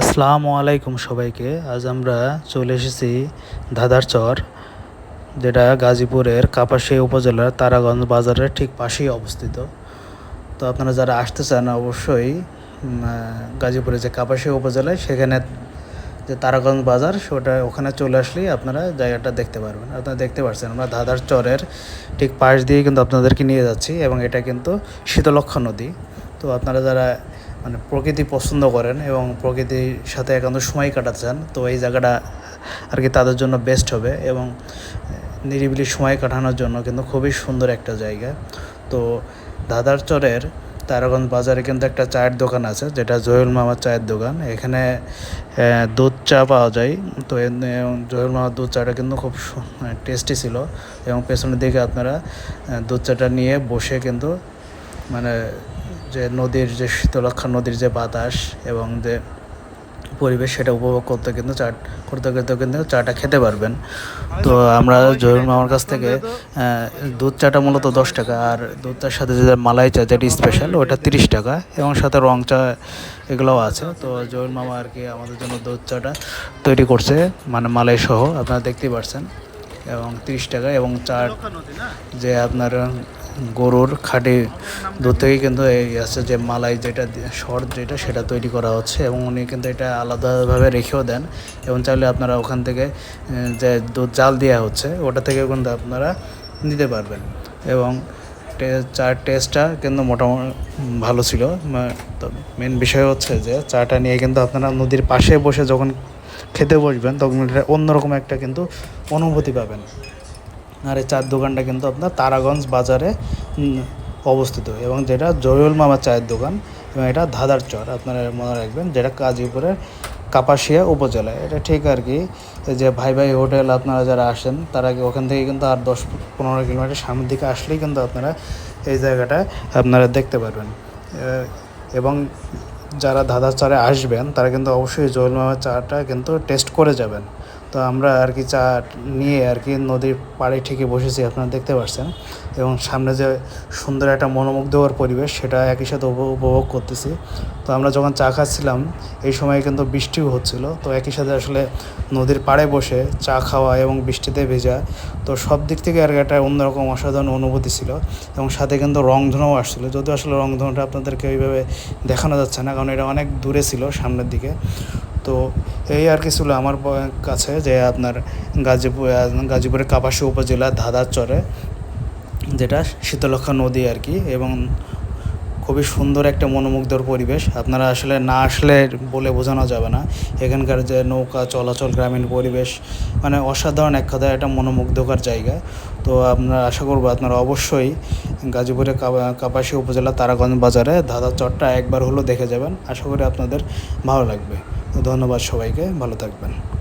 আসসালামু আলাইকুম সবাইকে। আজ আমরা চলে এসেছি ধাঁধার চর যেটা গাজীপুরের কাপাসিয়া উপজেলার তারাগঞ্জ বাজারের ঠিক পাশেই অবস্থিত। তো আপনারা যারা আসতে চান অবশ্যই উম, আহ, গাজীপুরে যে কাপাসিয়া উপজেলায় সেখানে যে তারাগঞ্জ বাজার সেটা ওখানে চলে আসলেই আপনারা জায়গাটা দেখতে পারবেন। আপনারা দেখতে পাচ্ছেন আমরা ধাঁধার চরের ঠিক পাশ দিয়ে কিন্তু আপনাদেরকে নিয়ে যাচ্ছি এবং এটা কিন্তু শীতলক্ষা নদী। তো আপনারা যারা মানে প্রকৃতি পছন্দ করেন এবং প্রকৃতির সাথে একান্ত সময় কাটাতে চান, তো এই জায়গাটা আর কি তাদের জন্য বেস্ট হবে এবং নিরিবিলি সময় কাটানোর জন্য কিন্তু খুবই সুন্দর একটা জায়গা। তো দাদার চরের তারাগঞ্জ বাজারে কিন্তু একটা চায়ের দোকান আছে, যেটা জহুল মামার চায়ের দোকান। এখানে দুধ চা পাওয়া যায়। তো জহুল মামার দুধ চাটা কিন্তু খুব টেস্টি ছিল এবং পেছনের দিকে আপনারা দুধ চাটা নিয়ে বসে কিন্তু মানে যে নদীর যে শীতলক্ষা নদীর যে বাতাস এবং যে পরিবেশ সেটা উপভোগ করতে কিন্তু চা করতে করতে কিন্তু চাটা খেতে পারবেন। তো আমরা জহির মামার কাছ থেকে দুধ চাটা মূলত দশ টাকা আর দুধ চার সাথে যে মালাই চা, যেটি স্পেশাল ওটা তিরিশ টাকা এবং সাথে রং চা এগুলোও আছে। তো জহির মামা আর কি আমাদের জন্য দুধ চাটা তৈরি করছে মানে মালাই সহ, আপনারা দেখতেই পারছেন। এবং তিরিশ টাকা এবং চা যে আপনার গরুর খাঁটি দুধ থেকে কিন্তু এই আছে যে মালাই যেটা শর্ট যেটা সেটা তৈরি করা হচ্ছে এবং উনি কিন্তু এটা আলাদাভাবে রেখেও দেন এবং চাইলে আপনারা ওখান থেকে যে দুধ জাল দেওয়া হচ্ছে ওটা থেকে কিন্তু আপনারা নিতে পারবেন। এবং চার টেস্টটা কিন্তু মোটামুটি ভালো ছিল। তো মেন বিষয় হচ্ছে যে চাটা নিয়ে কিন্তু আপনারা নদীর পাশে বসে যখন খেতে বসবেন তখন অন্যরকম একটা কিন্তু অনুভূতি পাবেন। আর এই চায়ের দোকানটা কিন্তু আপনার তারাগঞ্জ বাজারে অবস্থিত। এবং যেটা জয়ুল মামা চায়ের দোকান, এবং এটা ধাঁধার চর, আপনারা মনে রাখবেন, যেটা গাজীপুরের কাপাসিয়া উপজেলায় এটা ঠিক আর কি যে ভাই ভাই হোটেল আপনারা যারা আসেন, তারা ওখান থেকে কিন্তু আর দশ পনেরো কিলোমিটার সামনের দিকে আসলেই কিন্তু আপনারা এই জায়গাটা আপনারা দেখতে পারবেন। এবং যারা ধাঁধার চারে আসবেন, তারা কিন্তু অবশ্যই জয়ুল মামার চাটা কিন্তু টেস্ট করে যাবেন। তো আমরা আর কি চা নিয়ে আর কি নদীর পাড়ে ঠিকই বসেছি, আপনারা দেখতে পাচ্ছেন এবং সামনে যে সুন্দর একটা মনোমুগ্ধকর পরিবেশ, সেটা একই সাথে উপ- উপভোগ করতেছি। তো আমরা যখন চা খাচ্ছিলাম, এই সময় কিন্তু বৃষ্টিও হচ্ছিল। তো একই সাথে আসলে নদীর পাড়ে বসে চা খাওয়া এবং বৃষ্টিতে ভেজা, তো সব দিক থেকে আর একটা অন্যরকম অসাধারণ অনুভূতি ছিল। এবং সাথে কিন্তু রংধনুও আসছিল। যদিও আসলে রংধনুটা আপনাদেরকে ওইভাবে দেখানো যাচ্ছে না, কারণ এটা অনেক দূরে ছিল, সামনের দিকে। তো এই আর কি ছিল আমার কাছে যে আপনার গাজীপুর, গাজীপুরের কাপাসী উপজেলা ধাদার চরে, যেটা শীতলক্ষা নদী আর কি, এবং খুবই সুন্দর একটা মনোমুগ্ধর পরিবেশ। আপনারা আসলে না আসলে বলে বোঝানো যাবে না। এখানকার যে নৌকা চলাচল গ্রামীণ পরিবেশ মানে অসাধারণ এক কথায় একটা মনোমুগ্ধকর জায়গা। তো আমরা আশা করব আপনারা অবশ্যই গাজীপুরের কাপা- কাপাসী উপজেলা তারাগঞ্জ বাজারে ধাঁধার চরটা একবার হলেও দেখে যাবেন। আশা করি আপনাদের ভালো লাগবে। ধন্যবাদ সবাইকে, ভালো থাকবেন।